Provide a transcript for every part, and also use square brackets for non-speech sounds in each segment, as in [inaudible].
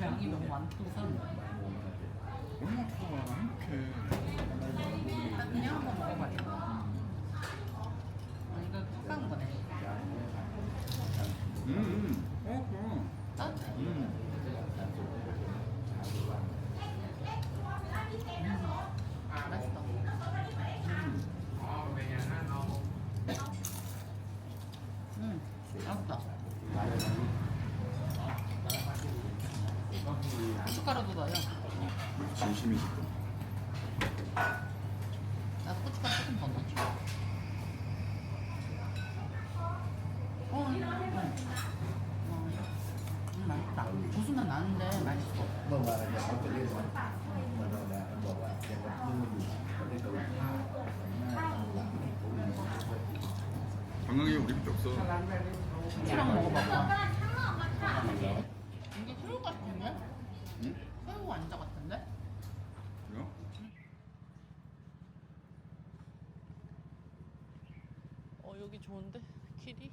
양이 너무 많고서 얼마나 좋아. 행복해. 그냥 한번 먹어봐요. 아, 이거 탁한 거네. 음, 음. 어, 그럼. 따뜻해. 음. 맛있어. 음, 맛있다. 고춧가루도 넣어요. 진심이지 또. 나도 고춧가루 조금 더 넣어줘. 어, 음, 음. 음, 맛있다. 고수는 나는데 맛있어. เมื่อวานเนี่ยเขาจะเรียกว่ามันเราเนี่ยบอกว่าแกก็ดื้ออยู่เขาเรียกกันว่าหน้าหลังนี่ผมมีคนช่วย 건강에 우리밖에 없어. 치랑 먹어봐봐. 여기 좋은데? 길이?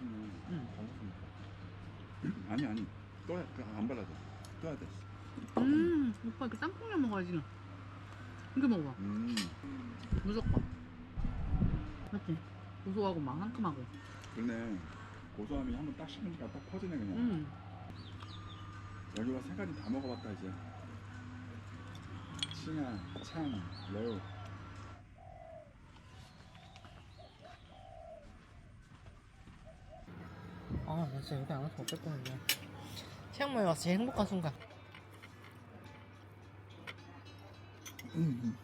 하면 응. 잘못습니다. 아니 아니 떠야 그안 발라도 떠야 돼. 음 오빠 이렇게 짬뽕면 먹어야지. 이렇게 먹어. 음 무조건. 맞지? 고소하고 막 상큼하고. 그러네. 고소함이 한번 딱 씹으니까 딱 퍼지네 그냥. 음. 여기 와세 가지 다 먹어봤다 이제. 칭아, 창, 레오. 아, 나 진짜 여기 안 와서 어쩔 뻔했네. 치앙마이 와서 행복한 순간. 음.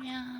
안녕.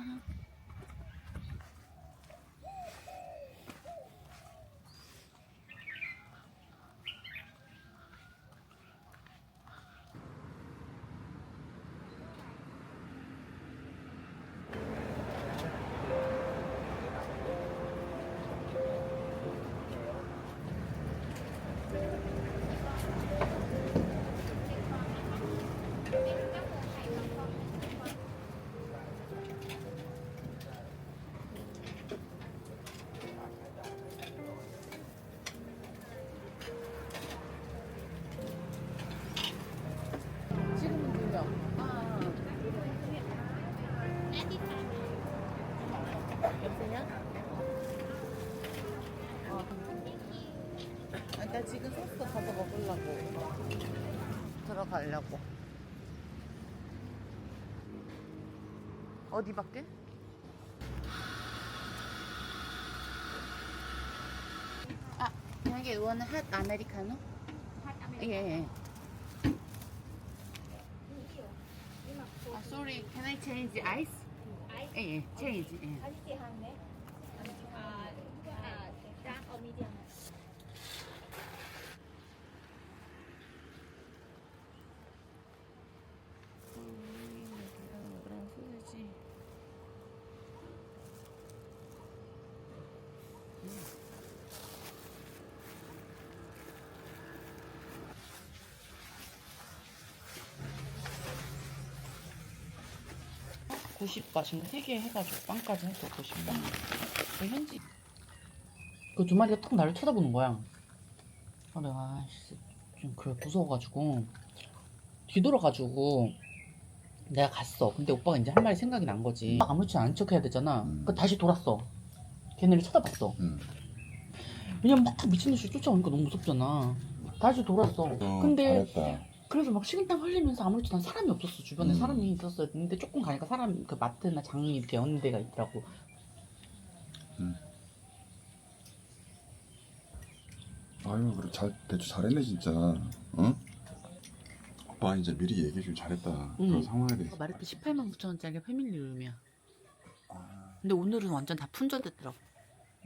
어디 밖에? 아, 만약에 원은 핫 아메리카노? 예, 예. 아, sorry. Can I change ice? Ice 예, 예. 체인지. 예. 아저씨 한네 아, 아, 짠, 어, 미디엄. 구 90바신가 3개 해가지고 빵까지 해서 90바. 그 현지. 그 두 마리가 탁 나를 쳐다보는 거야. 아, 내가 씨, 좀 그래 무서워가지고 뒤돌아가지고 내가 갔어. 근데 오빠가 이제 한 마리 생각이 난 거지. 아무렇지 않은 척 해야 되잖아. 음. 그 다시 돌았어. 걔네를 쳐다봤어. 응. 왜냐면 막 미친듯이 쫓아오니까 너무 무섭잖아. 다시 돌았어. 근데 잘했다. 그래서 막 식은땀 흘리면서 아무렇지도 않은 사람이 없었어. 주변에 음. 사람이 있었어야 되는데 조금 가니까 사람 그 마트나 장이 이렇게 여는 데가 있더라고. 아유 그래 잘 대충 잘했네 진짜. 어? 오빠 이제 미리 얘기해주길 잘했다. 응. 그런 상황에 대해서. 말했듯이 18만 9천 원짜리 패밀리 룸이야. 아, 근데 오늘은 완전 다 품절됐더라고.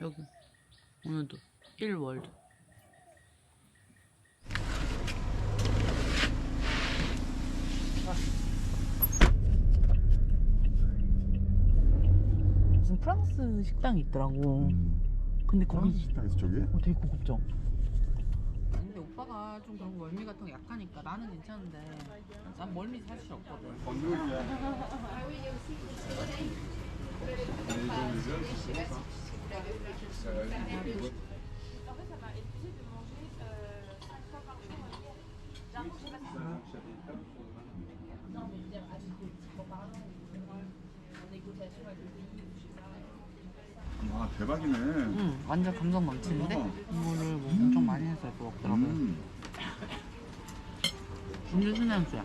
여기 오늘도 1월도. 프랑스 식당이 있더라고. 음. 근데 프랑스 거기 식당에서 저게? 어, 되게 고급져. 근데 오빠가 좀 그런 거 멀미 같은 거 약하니까 나는 괜찮은데 난 멀미 사실 없거든. 와 대박이네. 응, 완전 감성 넘치는데 어. 이거를 뭐 엄청 많이 해서 이렇게 먹더라고. 음. 음료 순향수야.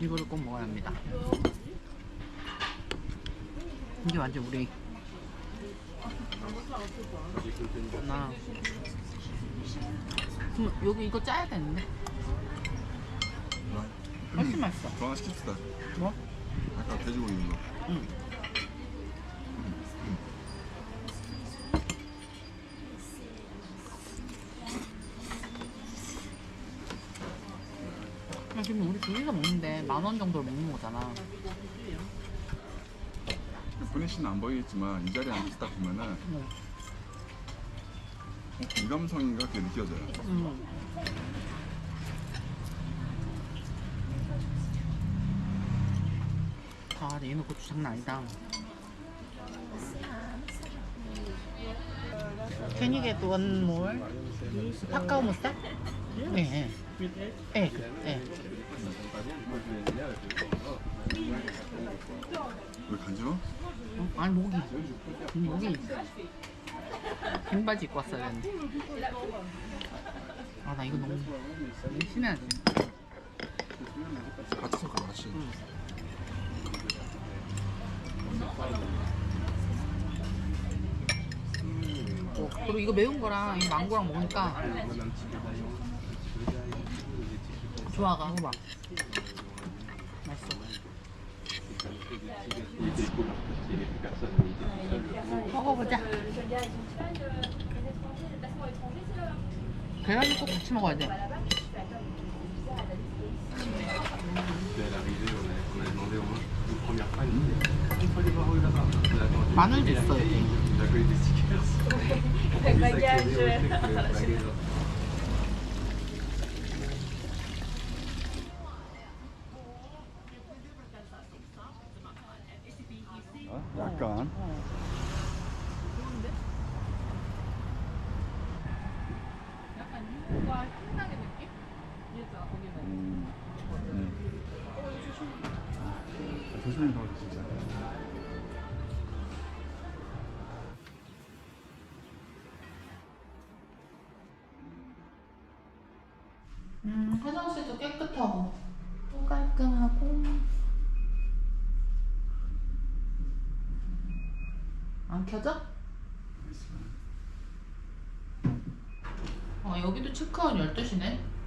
이거를 꼭 먹어야 합니다. 이게 완전 우리 나 그럼 여기 이거 짜야 되는데 훨씬 맛있어. 저 하나 시킵시다. 뭐? 아까 돼지고기 있는 거. 응. 아, 지금 우리 둘이서 먹는데 만 원 정도로 먹는 거잖아. 분희 씨는 안 보이겠지만 이 자리에 앉아서 딱 보면은 응. 어, 유감성인가 그게 느껴져요. 응. 아, 근데 얘는 고추 장난 아니다. Can you get one more? 카카오 모사? 네. 네. 네. 왜 간지러? 어? 아니 목이 목이 긴 바지 입고 왔어야 되는데 아나 이거 너무 돼 같이 섞어 같이. 어, 그리고 이거 매운 거랑 이 망고랑 먹으니까 좋아가. 먹어봐. 맛있어. 먹어보자. 계란이 꼭 같이 먹어야 돼. 마 늘도 있어 여기 어? 하고 안 켜져? 어, 여기도 체크아웃 12시네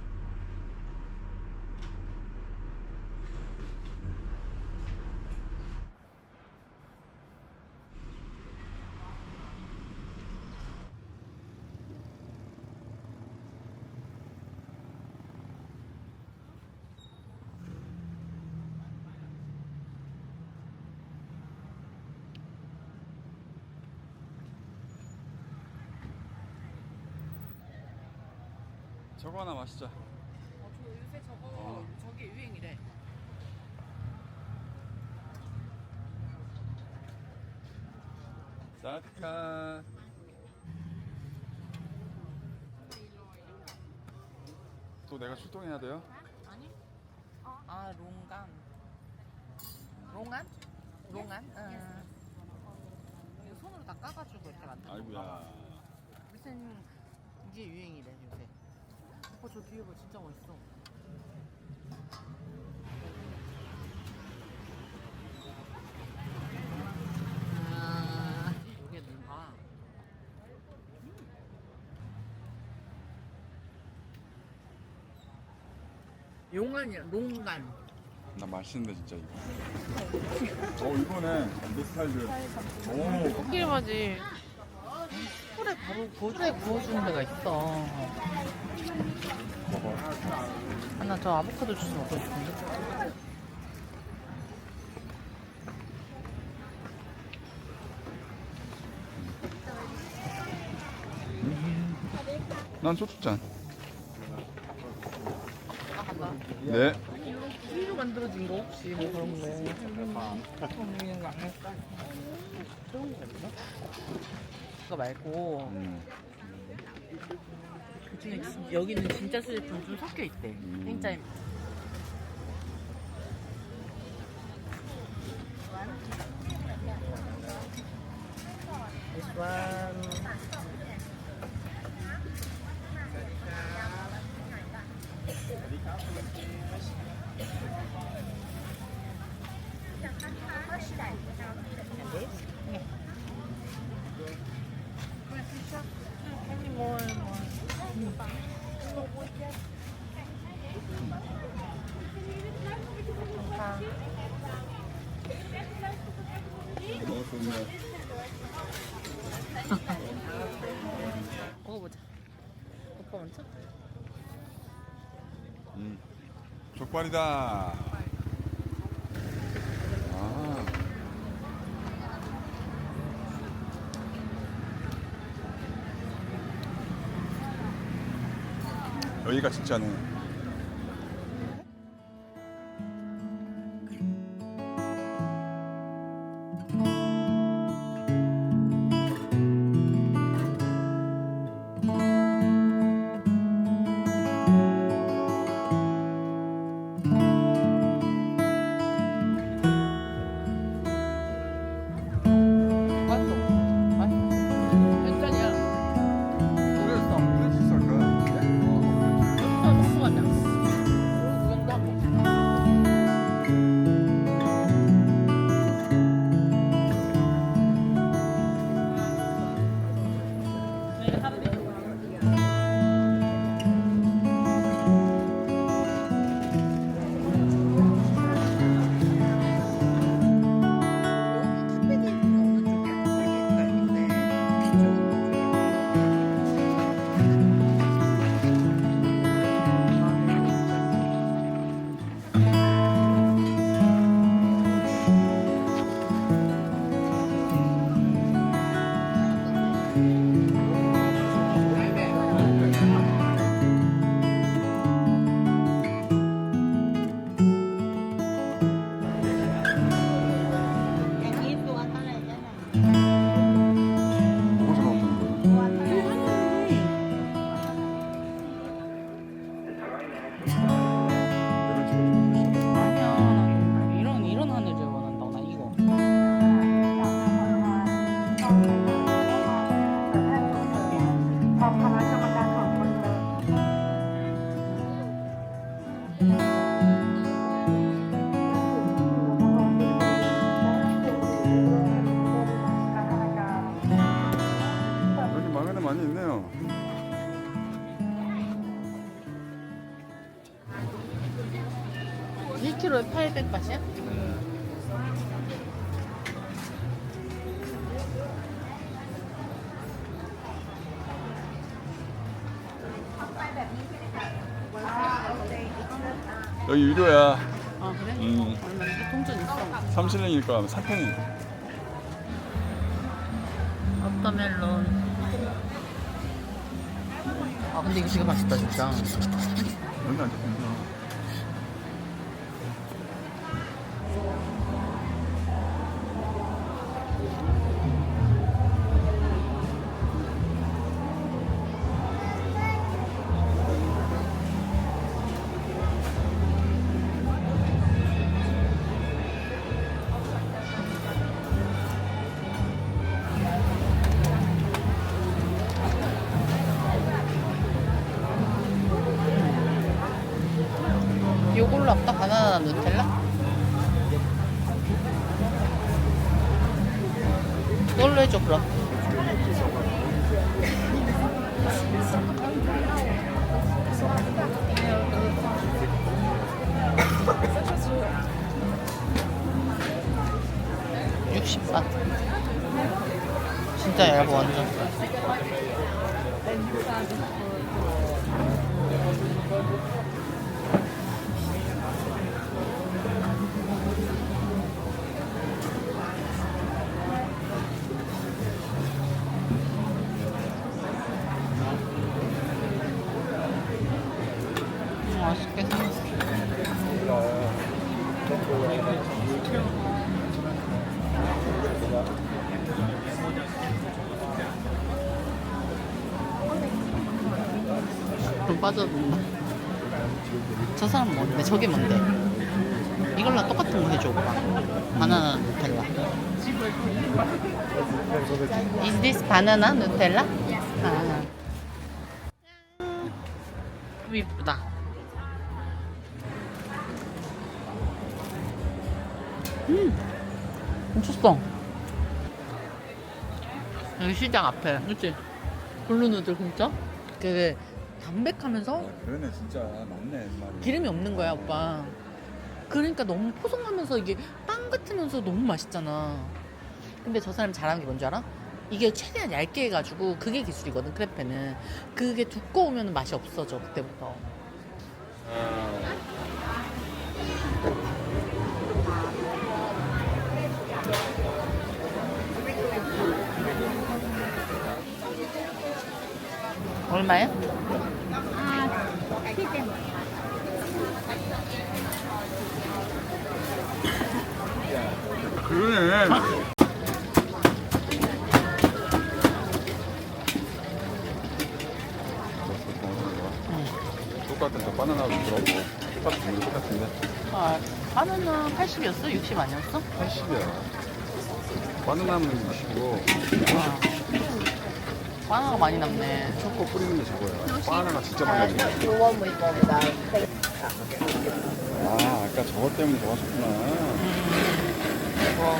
저거 하나 마시자. 어, 저 요새 저거 어. 저게 유행이래. 사카. 또 내가 출동해야 돼요? 아니? 아 롱간. 롱안? 롱안? 응. 이거 손으로 다 까가지고 이렇게 만든 거. 아이고야. 무슨 이게 유행이래 요새. 어저 뒤에 봐 진짜 멋있어. 아, 이게 뭔가. 용안이야, 롱간. 나 맛있는데 진짜 이거. 어 이거네. 내 스타일들. 오. 코끼리 바지. 숯불에 바로 구워주에 구워주는 데가 있어. 먹어. 아, 나 저 아보카도 주스 먹고 싶은데. 난 소주잔. 아, 네. 로 만들어진 거 혹시 뭐 그런 거. 그런 거 아닐까? 그런 거 있나? 그거 말고 음. 그 중에 진- 여기는 진짜 수제품 좀 섞여 있대. 음. 생짜임. This one. 먹어보자. 오빠 먼저? 음. 족발이다. 아. 여기가 진짜네. 1kg에 800바트야? 여기 유료야. 아 그래? 음. 얼마 이게 통전 있어. 3실링이니까 3편이. 워터멜론. 아아 근데 이거 되게 맛있다 진짜. 여기 안 잡힌다. 60바 진짜 얇아 완전. 좀 빠져든다. 저 사람 뭔데? 저게 뭔데? 이걸랑 똑같은 거 해줘, 오빠. 바나나 누텔라. Is this banana Nutella? 아. 너무 이쁘다. 음, 미쳤어. 여기 시장 앞에, 그치? 블루누들 진짜? 그 담백하면서 그러네 진짜 맞네 말이. 기름이 없는 거야, 오빠. 그러니까 너무 포송하면서 이게 빵 같으면서 너무 맛있잖아. 근데 저 사람 잘하는 게 뭔지 알아? 이게 최대한 얇게 해가지고 그게 기술이거든, 크레페는. 그게 두꺼우면 맛이 없어져, 그때부터. 얼마야? 그러네. 똑같은 저 바나나도 들어고 똑같은 물 똑같은데 아, 바나나 80이었어? 60 아니었어? 80이야. 바나나는 60이고 아. 바나나가 많이 남네. 초코 뿌리는 게 저거야. 바나나가 진짜 많이 나. 아 아까 저거 때문에 좋았었구나. 와.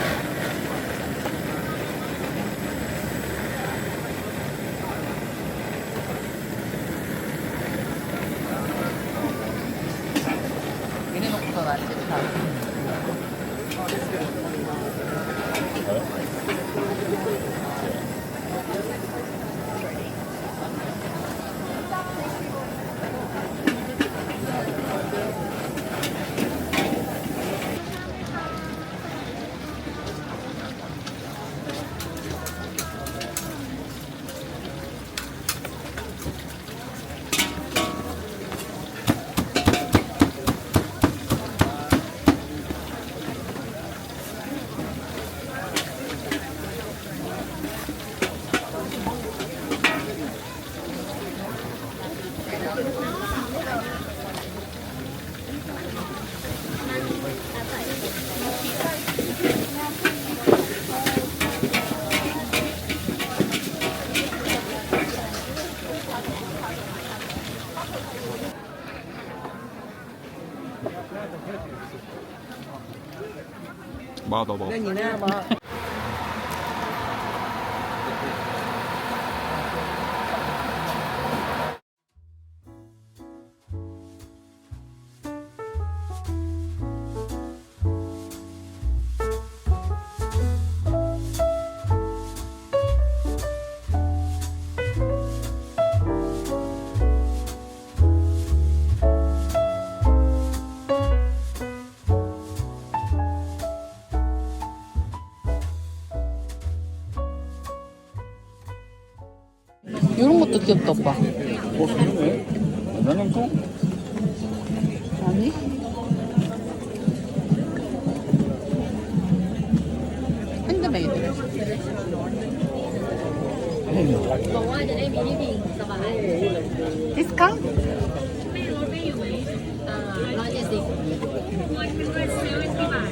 이래놓고서 나 진짜. 마더 봐. 이런 것도 귀엽다오빠 어, 좋네. 나는 꼭. 아니? 핸드메이드. 먹어야 되네 미리비 있어봐 디스카?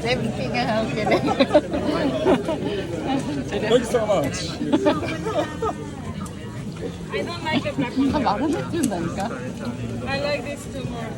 Everything I have today. Thanks so much. [laughs] I don't like the black one. [laughs] I like this two more.